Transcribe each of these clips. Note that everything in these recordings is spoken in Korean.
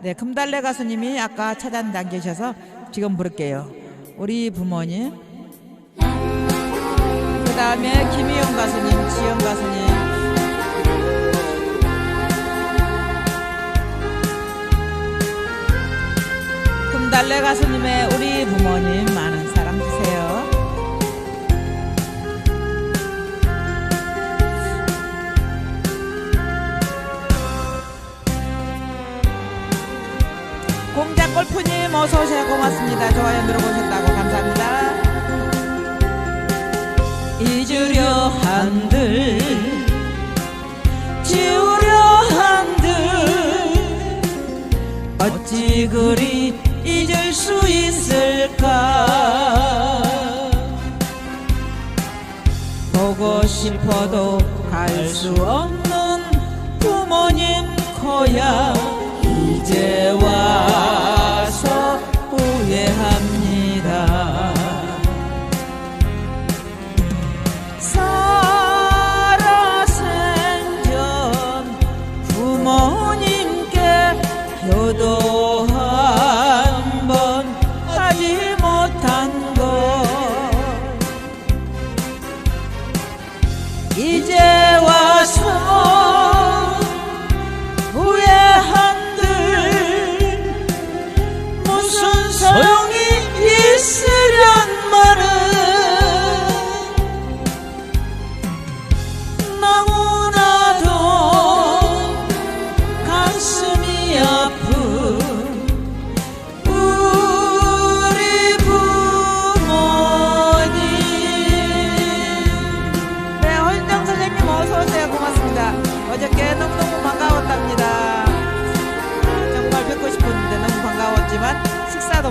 네, 금달래 가수님이 아까 차단 당기셔서 지금 부를게요. 우리 부모님. 그 다음에 김희영 가수님, 지영 가수님. 금달래 가수님의 우리 부모님 공작 골프님 어서 오세요. 고맙습니다. 좋아요 눌러보셨다고 감사합니다. 잊으려 한들 지우려 한들 어찌 그리 잊을 수 있을까? 보고 싶어도 갈 수 없는 부모님 고향 한 번 하지 못한 것. 이제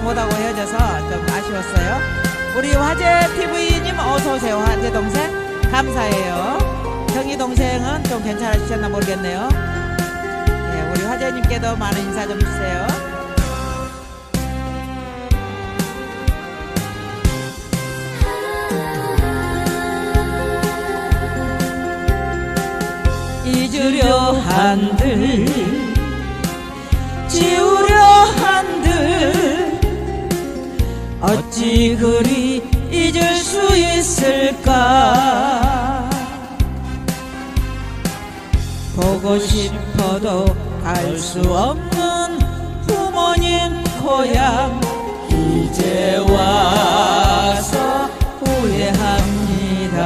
못하고 헤어져서 좀 아쉬웠어요. 우리 화재 TV님 어서 오세요. 화재 동생 감사해요. 경희 동생은 좀 괜찮으셨나 모르겠네요. 네, 우리 화재님께도 많은 인사 좀 주세요. 잊으려 한들 지우려 한들 어찌 그리 잊을 수 있을까 보고 싶어도 갈 수 없는 부모님 고향 이제 와서 후회합니다.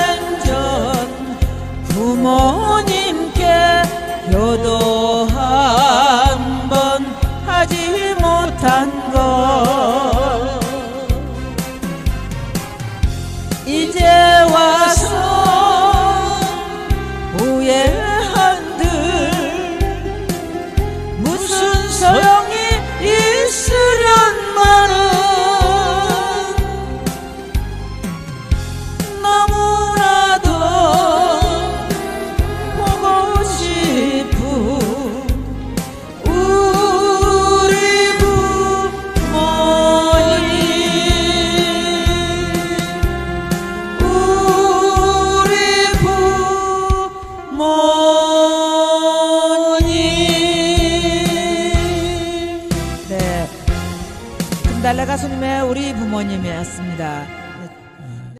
살아생전 부모님께 효도 한 번 하지 못한 것 달래 가수님의 우리 부모님이었습니다